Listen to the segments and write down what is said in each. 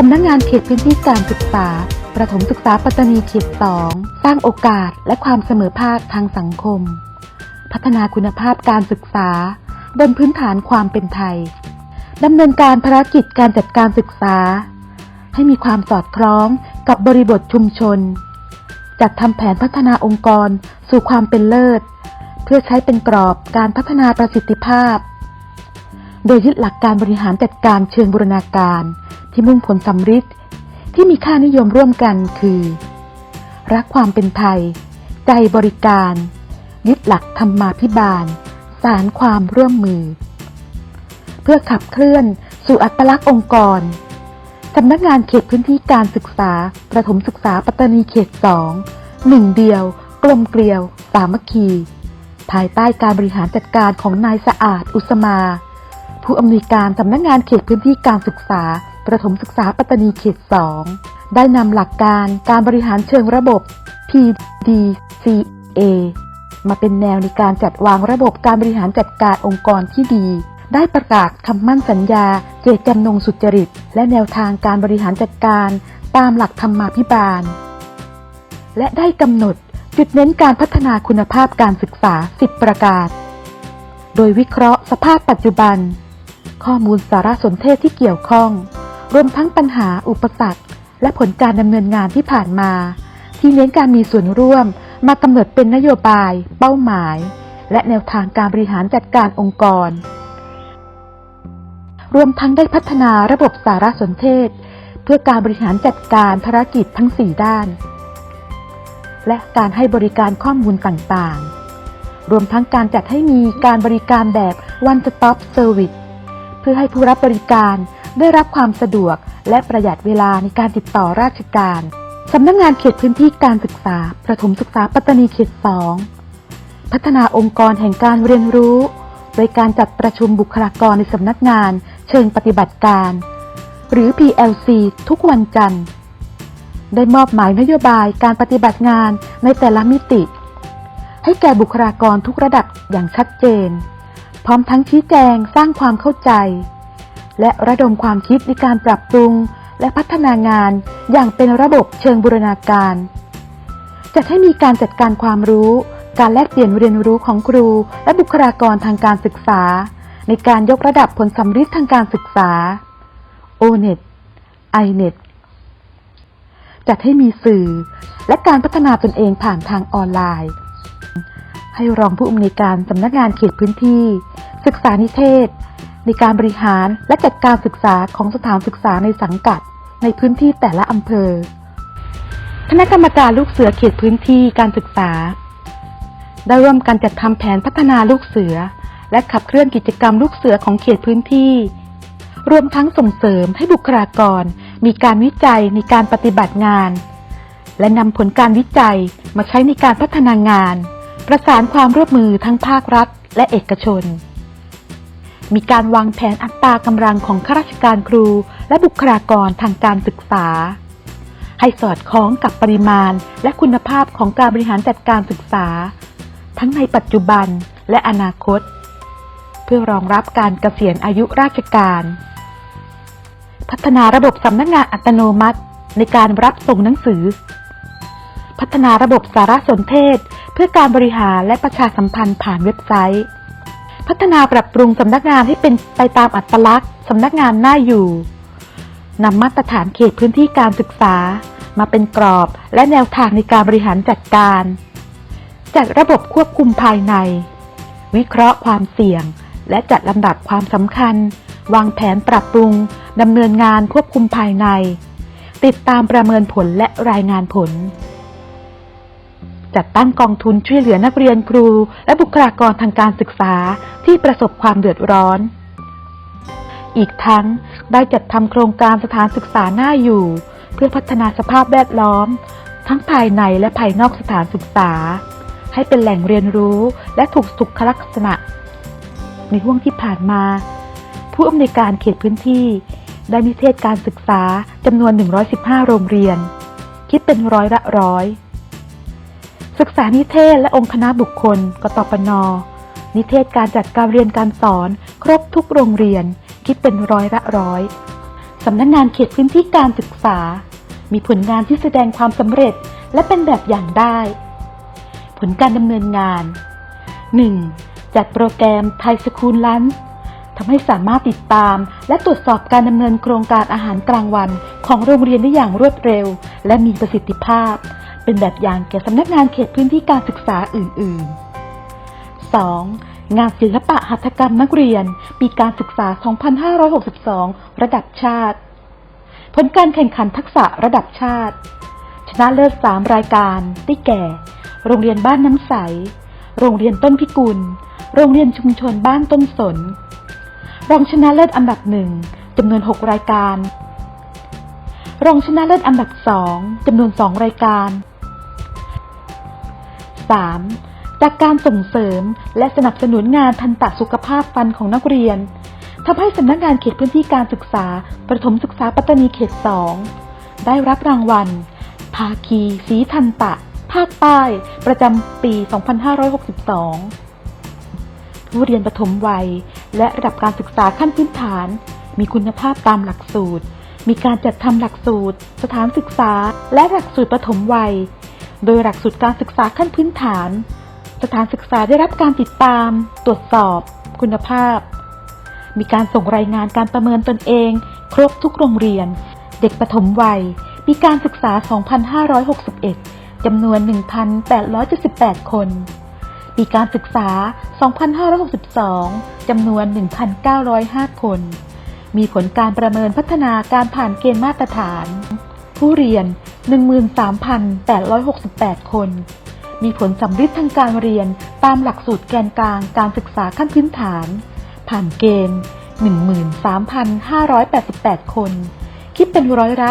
สำนักงงานเขตพื้นที่การศึกษา ประถมศึกษาปัตตานีเขต2สร้างโอกาสและความเสมอภาคทางสังคม พัฒนาคุณภาพการศึกษา บนพื้นฐานความเป็นไทยดำเนินการภารกิจการจัดการศึกษา ให้มีความสอดคล้องกับบริบทชุมชน จัดทำแผนพัฒนาองค์กรสู่ความเป็นเลิศ เพื่อใช้เป็นกรอบการพัฒนาประสิทธิภาพ โดยยึดหลักการบริหารจัดการเชิงบูรณาการ ที่มุ่งผลสำฤทธิ์ที่มีค่านิยมร่วมกันคือ รักความเป็นไทย ใจบริการ ยึดหลักธรรมาภิบาล สารความร่วมมือ เพื่อขับเคลื่อนสู่อัตลักษณ์องค์กรสำนักงานเขตพื้นที่การศึกษา ประถมศึกษาปัตตานีเขตสองหนึ่งเดียว กลมเกลียว สามัคคี ภายใต้การบริหารจัดการของนายสะอาดอุสมา ผู้อำนวยการสำนักงานเขตพื้นที่การศึกษา ประถมศึกษาปัตตานีเขตสองได้นำหลักการการบริหารเชิงระบบ PDCA มาเป็นแนวในการจัดวางระบบการบริหารจัดการองค์กรที่ดี ได้ประกาศคำมั่นสัญญา เจตจำนงสุจริต และแนวทางการบริหารจัดการตามหลักธรรมาภิบาล และได้กำหนดจุดเน้นการพัฒนาคุณภาพการศึกษา 10 ประการ โดยวิเคราะห์สภาพปัจจุบัน ข้อมูลสารสนเทศที่เกี่ยวข้อง รวมทั้งปัญหาอุปสรรค และผลการดำเนินงานที่ผ่านมา ที่เน้นการมีส่วนร่วมมากำหนดเป็นนโยบาย เป้าหมาย และแนวทางการบริหารจัดการองค์กร รวมทั้งได้พัฒนาระบบสารสนเทศ เพื่อการบริหารจัดการภารกิจทั้ง 4 ด้าน และการให้บริการข้อมูลต่างๆ รวมทั้งการจัดให้มีการบริการแบบ one stop service เพื่อให้ผู้รับบริการ ได้รับความสะดวกและประหยัดเวลาในการติดต่อราชการ สำนักงงานเขตพื้นที่การศึกษา ประถมศึกษาปัตตานีเขต2พัฒนาองค์กรแห่งการเรียนรู้ โดยการจัดประชุมบุคลากรในสำนักงานเชิงปฏิบัติการ หรือ PLC ทุกวันจันทร์ ได้มอบหมายนโยบายการปฏิบัติงานในแต่ละมิติ ให้แก่บุคลากรทุกระดับอย่างชัดเจน พร้อมทั้งชี้แจงสร้างความเข้าใจ และระดมความคิดในการปรับปรุง และพัฒนางานอย่างเป็นระบบเชิงบูรณาการ จัดให้มีการจัดการความรู้ การแลกเปลี่ยนเรียนรู้ของครู และบุคลากรทางการศึกษา ในการยกระดับผลสำฤทธิ์ทางการศึกษา ONET INET จัดให้มีสื่อ และการพัฒนาตนเองผ่านทางออนไลน์ ให้รองผู้อำนวยการสำนักงานเขตพื้นที่ ศึกษานิเทศ ในการบริหารและจัดการศึกษาของสถานศึกษาในสังกัด ในพื้นที่แต่ละอำเภอ คณะกรรมการลูกเสือเขตพื้นที่การศึกษา ได้ร่วมกันจัดทำแผนพัฒนาลูกเสือ และขับเคลื่อนกิจกรรมลูกเสือของเขตพื้นที่ รวมทั้งส่งเสริมให้บุคลากร มีการวิจัยในการปฏิบัติงาน และนำผลการวิจัยมาใช้ในการพัฒนางาน ประสานความร่วมมือทั้งภาครัฐ และเอกชน มีการวางแผนอัตรากำลังของข้าราชการครู และบุคลากรทางการศึกษา ให้สอดคล้องกับปริมาณและคุณภาพของการบริหารจัดการศึกษา ทั้งในปัจจุบันและอนาคต เพื่อรองรับการเกษียณอายุราชการ พัฒนาระบบสำนักงานอัตโนมัติในการรับส่งหนังสือ พัฒนาระบบสารสนเทศ เพื่อการบริหารและประชาสัมพันธ์ผ่านเว็บไซต์ พัฒนาปรับปรุงสำนักงานให้เป็นไปตามอัตลักษณ์สำนักงานน่าอยู่นำมาตรฐานเขตพื้นที่การศึกษา มาเป็นกรอบและแนวทางในการบริหารจัดการ จัดระบบควบคุมภายใน วิเคราะห์ความเสี่ยง และจัดลำดับความสำคัญ วางแผนปรับปรุงดำเนินงานควบคุมภายใน ติดตามประเมินผลและรายงานผล จัดตั้งกองทุนช่วยเหลือนักเรียนครู และบุคลากรทางการศึกษาที่ประสบความเดือดร้อน อีกทั้งได้จัดทำโครงการสถานศึกษาหน้าอยู่ เพื่อพัฒนาสภาพแวดล้อม ทั้งภายในและภายนอกสถานศึกษา ให้เป็นแหล่งเรียนรู้และถูกสุขลักษณะ ในห่วงที่ผ่านมา ผู้อำนวยการเขตพื้นที่ได้นิเทศการศึกษาจำนวน 115 โรงเรียน คิดเป็นร้อยละร้อย ศึกษานิเทศและองค์คณะบุคคล กตปน นิเทศการจัดการเรียนการสอน ครบทุกโรงเรียน คิดเป็นร้อยละร้อยสำนักงงานเขตพื้นที่การศึกษา มีผลงานที่แสดงความสำเร็จและเป็นแบบอย่างได้ ผลการดำเนินงาน 1. จัดโปรแกรมไทยสคูลลันทำให้สามารถติดตาม และตรวจสอบการดำเนินโครงการอาหารกลางวันของโรงเรียนได้อย่างรวดเร็ว และมีประสิทธิภาพ เป็นแบบอย่างแก่สำนักงานเขตพื้นที่การศึกษาอื่น ๆ 2. งานศิลปะหัตถกรรมนักเรียน ปีการศึกษา 2562 ระดับชาติ ผลการแข่งขันทักษะระดับชาติ ชนะเลิศ 3 รายการได้แก่ โรงเรียนบ้านน้ำใส โรงเรียนต้นพิกุล โรงเรียนชุมชนบ้านต้นสน รองชนะเลิศอันดับหนึ่งจำนวน 6 รายการ รองชนะเลิศอันดับสองจำนวน 2 รายการ 3. จากการส่งเสริมและสนับสนุนงานทันตสุขภาพฟันของนักเรียนทำให้สำนักงานเขตพื้นที่การศึกษา ประถมศึกษาปัตตานีเขต 2 ได้รับรางวัล ภาคีสีทันตะ ภาคใต้ประจำปี 2562 ผู้เรียนประถมวัย และระดับการศึกษาขั้นพื้นฐาน มีคุณภาพตามหลักสูตร มีการจัดทำหลักสูตร สถานศึกษา และหลักสูตรประถมวัย โดยหลักสูตรการศึกษาขั้นพื้นฐาน สถานศึกษาได้รับการติดตาม ตรวจสอบ คุณภาพ มีการส่งรายงานการประเมินตนเอง ครบทุกโรงเรียน เด็กประถมวัยปีการศึกษา 2561 จำนวน 1,878 คน ปีการศึกษา 2562 จำนวน 1,905 คน มีผลการประเมินพัฒนาการผ่านเกณฑ์มาตรฐาน ผู้เรียน 13,868 คน มีผลสำฤทธิ์ทางการเรียนตามหลักสูตรแกนกลางการศึกษาขั้นพื้นฐาน ผ่านเกณฑ์ 13,588 คน คิดเป็นร้อยละ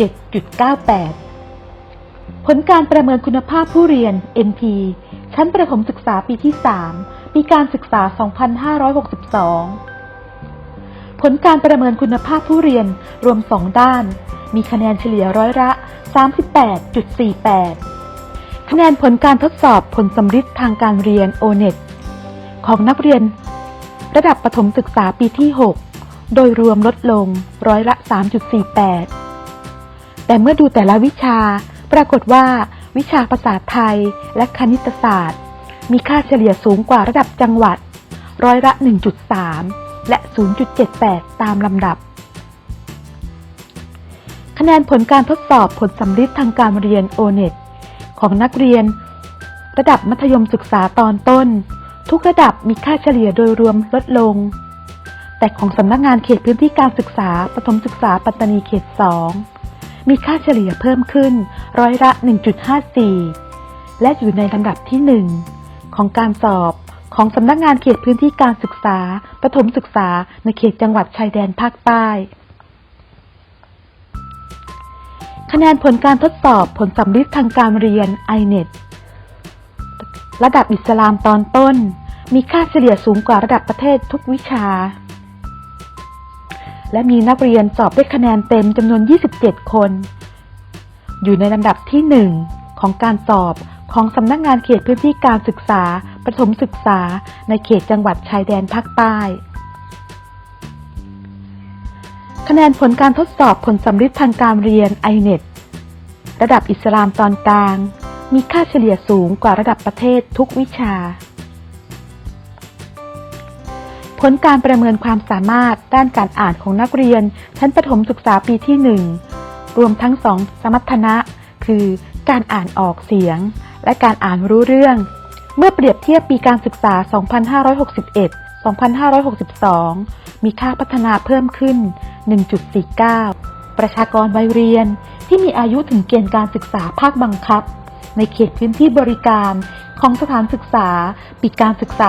97.98 ผลการประเมินคุณภาพผู้เรียน NP ชั้นประถมศึกษาปีที่ 3 ปีการศึกษา 2562 ผลการประเมินคุณภาพผู้เรียนรวม 2 ด้าน มีคะแนนเฉลี่ยร้อยละ 38.48 คะแนนผลการทดสอบผลสำฤทธิ์ทางการเรียน O-NET ของนักเรียน ระดับประถมศึกษาปีที่ 6 โดยรวมลดลงร้อยละ 3.48 แต่เมื่อดูแต่ละวิชา ปรากฏว่า วิชาภาษาไทยและคณิตศาสตร์ มีค่าเฉลี่ยสูงกว่าระดับจังหวัด ร้อยละ 1.3 และ 0.78 ตามลำดับ คะแนนผลการทดสอบผลสำฤทธิ์ทางการเรียน O-NET ของนักเรียน ระดับมัธยมศึกษาตอนต้น ทุกระดับมีค่าเฉลี่ยโดยรวมลดลง แต่ของสำนักงานเขตพื้นที่การศึกษาประถมศึกษาปัตตานีเขต 2 มีค่าเฉลี่ยเพิ่มขึ้นร้อยละ 1.54 และอยู่ในลำดับที่ 1 ของการสอบของสำนักงานเขตพื้นที่การศึกษาประถมศึกษาในเขตจังหวัดชายแดนภาคใต้ คะแนนผลการทดสอบผลสำฤทธิ์ทางการเรียน INET ระดับอิสลามตอนต้น มีค่าเฉลี่ยสูงกว่าระดับประเทศทุกวิชา และมีนักเรียนสอบได้คะแนนเต็มจำนวน 27 คน อยู่ในลำดับที่ 1 ของการสอบของสำนักงานเขตพื้นที่การศึกษา ประถมศึกษา ในเขตจังหวัดชายแดนภาคใต้ คะแนนผลการทดสอบผลสำฤทธิ์ทางการเรียน INET ระดับอิสลามตอนกลาง มีค่าเฉลี่ยสูงกว่าระดับประเทศทุกวิชา ผลการประเมินความสามารถด้านการอ่านของนักเรียน ชั้นประถมศึกษาปีที่ 1 รวมทั้งสองสมรรถนะ คือการอ่านออกเสียง และการอ่านรู้เรื่อง เมื่อเปรียบเทียบปีการศึกษา 2561 2562 มีค่าพัฒนาเพิ่มขึ้น 1.49 ประชากรวัยเรียน ที่มีอายุถึงเกณฑ์การศึกษาภาคบังคับ ในเขตพื้นที่บริการของสถานศึกษาปีการศึกษา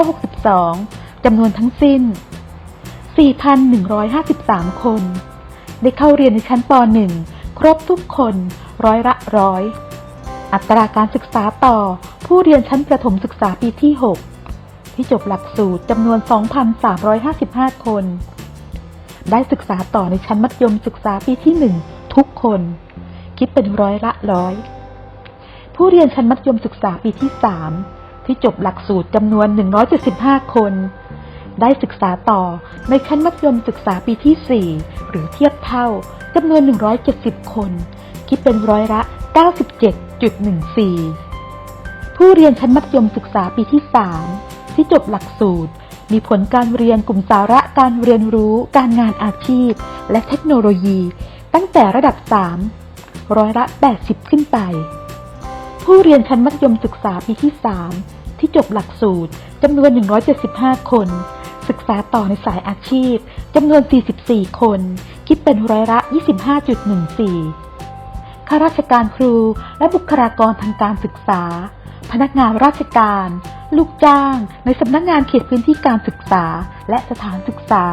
2562 จำนวนทั้งสิ้น 4,153 คน ได้เข้าเรียนในชั้นป .1 ครบทุกคนร้อยละร้อย อัตราการศึกษาต่อผู้เรียนชั้นประถมศึกษาปีที่ 6 ที่จบหลักสูตรจำนวน 2,355 คน ได้ศึกษาต่อในชั้นมัธยมศึกษาปีที่ 1 ทุกคน คิดเป็นร้อยละร้อย ผู้เรียนชั้นมัธยมศึกษาปีที่ 3 ที่จบหลักสูตรจำนวน 175 คน ได้ศึกษาต่อในชั้นมัธยมศึกษาปีที่ 4 หรือเทียบเท่าจำนวน 170 คน คิดเป็นร้อยละ 97.14 ผู้เรียนชั้นมัธยมศึกษาปีที่ 3 ที่จบหลักสูตรมีผลการเรียนกลุ่มสาระการเรียนรู้ การงานอาชีพ และเทคโนโลยี ตั้งแต่ระดับ 3 ร้อยละ 80 ขึ้นไป ผู้เรียนชั้นมัธยมศึกษาปีที่ 3 ที่จบหลักสูตรจำนวน 175 คน ศึกษาต่อในสายอาชีพจำนวน 44 คน คิดเป็นร้อยละ 25.14 ข้าราชการครูและบุคลากรทางการศึกษา พนักงานราชการ ลูกจ้าง ในสำนักงานเขตพื้นที่การศึกษาและสถานศึกษา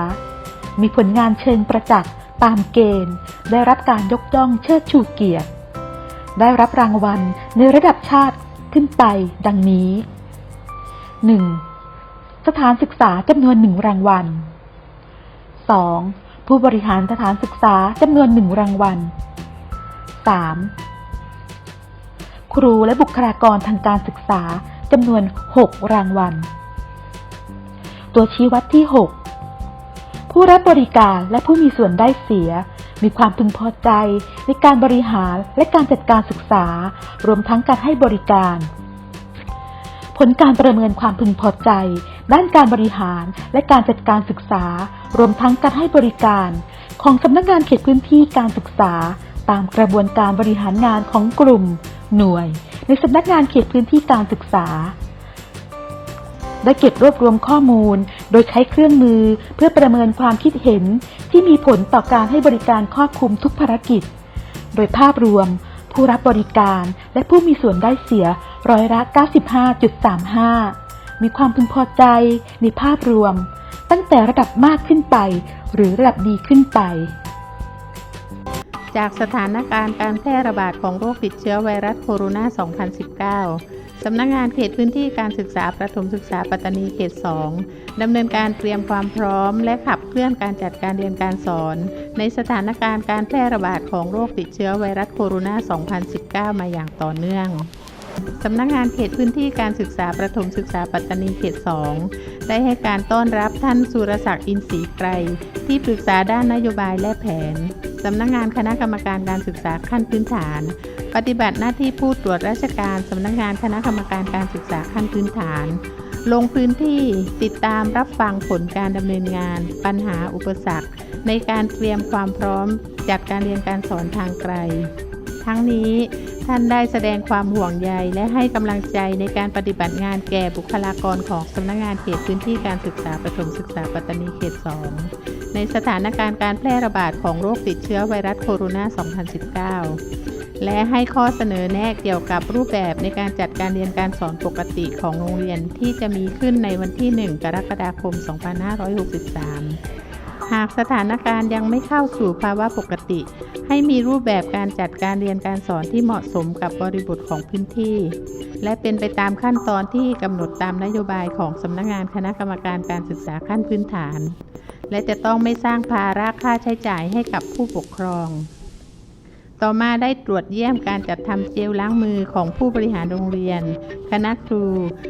มีผลงานเชิงประจักษ์ ตามเกณฑ์ ได้รับการยกย่องเชิดชูเกียรติ ได้รับรางวัลในระดับชาติขึ้นไปดังนี้ 1. สถานศึกษาจำนวนหนึ่งรางวัล 2. ผู้บริหารสถานศึกษาจำนวนหนึ่งรางวัล 3. ครูและบุคลากรทางการศึกษาจำนวน 6 รางวัล ตัวชี้วัดที่ 6 ผู้รับบริการและผู้มีส่วนได้เสีย มีความพึงพอใจ ในการบริหารและการจัดการศึกษา รวมทั้งการให้บริการ ผลการประเมินความพึงพอใจ ด้านการบริหารและการจัดการศึกษา รวมทั้งการให้บริการ ของสำนักงานเขตพื้นที่การศึกษา ตามกระบวนการบริหารงานของกลุ่ม หน่วย ในสำนักงานเขตพื้นที่การศึกษาได้เก็บรวบรวมข้อมูล โดยใช้เครื่องมือเพื่อประเมินความคิดเห็นที่มีผลต่อการให้บริการครอบคลุมทุกภารกิจ โดยภาพรวม ผู้รับบริการและผู้มีส่วนได้เสียร้อยละ 95.35 มีความพึงพอใจในภาพรวม ตั้งแต่ระดับมากขึ้นไป หรือระดับดีขึ้นไปจากสถานการณ์การแพร่ระบาดของโรคติดเชื้อไวรัสโคโรนา 2019 สำนักงงานเขตพื้นที่การศึกษาประถมศึกษาปัตตานีเขต 2 ดำเนินการเตรียมความพร้อม และขับเคลื่อนการจัดการเรียนการสอน ในสถานการณ์การแพร่ระบาดของโรคติดเชื้อไวรัสโคโรนา 2019 มาอย่างต่อเนื่องสำนักงงานเขตพื้นที่การศึกษาประถมศึกษาปัตตานีเขต 2 ได้ให้การต้อนรับท่านสุรศักดิ์อินทรีไกรที่ปรึกษาด้านนโยบายและแผน สำนักงานคณะกรรมการการศึกษาขั้นพื้นฐาน ปฏิบัติหน้าที่ผู้ตรวจราชการสำนักงานคณะกรรมการการศึกษาขั้นพื้นฐาน ลงพื้นที่ติดตามรับฟังผลการดำเนินงาน ปัญหาอุปสรรค ในการเตรียมความพร้อมจัดการเรียนการสอนทางไกล ทั้งนี้ท่านได้แสดงความห่วงใยและให้กำลังใจในการปฏิบัติงานแก่บุคลากรของสำนักงานเขตพื้นที่การศึกษาประถมศึกษาปัตตานีเขต 2 ในสถานการณ์การแพร่ระบาดของโรคติดเชื้อไวรัสโคโรนา 2019 และให้ข้อเสนอแนะเกี่ยวกับรูปแบบในการจัดการเรียนการสอนปกติของโรงเรียนที่จะมีขึ้นในวันที่ 1 กรกฎาคม 2563 หากสถานการณ์ยังไม่เข้าสู่ภาวะปกติ ให้มีรูปแบบการจัดการเรียนการสอนที่เหมาะสมกับบริบทของพื้นที่ และเป็นไปตามขั้นตอนที่กำหนดตามนโยบายของสำนักงานคณะกรรมการการศึกษาขั้นพื้นฐาน และจะต้องไม่สร้างภาระค่าใช้จ่ายให้กับผู้ปกครอง ต่อมาได้ตรวจเยี่ยมการจัดทำเจลล้างมือของผู้บริหารโรงเรียน คณะครู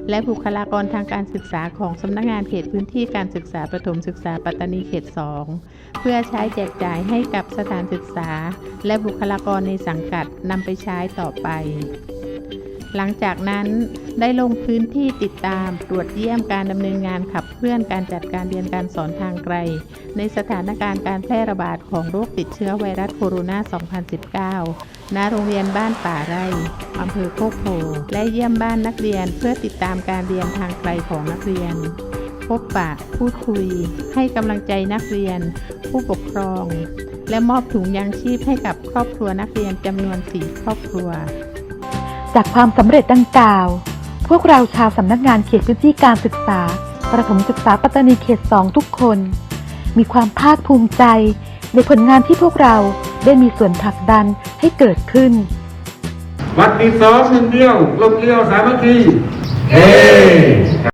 และบุคลากรทางการศึกษาของสำนักงานเขตพื้นที่การศึกษาประถมศึกษาปัตตานีเขต 2 เพื่อใช้แจกจ่ายให้กับสถานศึกษา และบุคลากรในสังกัดนำไปใช้ต่อไป หลังจากนั้นได้ลงพื้นที่ติดตามตรวจเยี่ยมการดำเนินงานขับเคลื่อนการจัดการเรียนการสอนทางไกล ในสถานการณ์การแพร่ระบาดของโรคติดเชื้อไวรัสโคโรนา 2019 ณ โรงเรียนบ้านป่าไร่อำเภอโคกโพและเยี่ยมบ้านนักเรียนเพื่อติดตามการเรียนทางไกลของนักเรียน พบปะพูดคุย ให้กำลังใจนักเรียน ผู้ปกครอง และมอบถุงยางชีพให้กับครอบครัวนักเรียนจำนวน 4 ครอบครัว จากความสำเร็จดังกล่าว พวกเราชาวสำนักงานเขตพื้นที่การศึกษา ประถมศึกษาปัตตานีเขต2ทุกคน มีความภาคภูมิใจ ในผลงานที่พวกเราได้มีส่วนผลักดันให้เกิดขึ้น วัดที่สองหนึ่งเดียวลมเลี้ยวสามัคคีเฮ้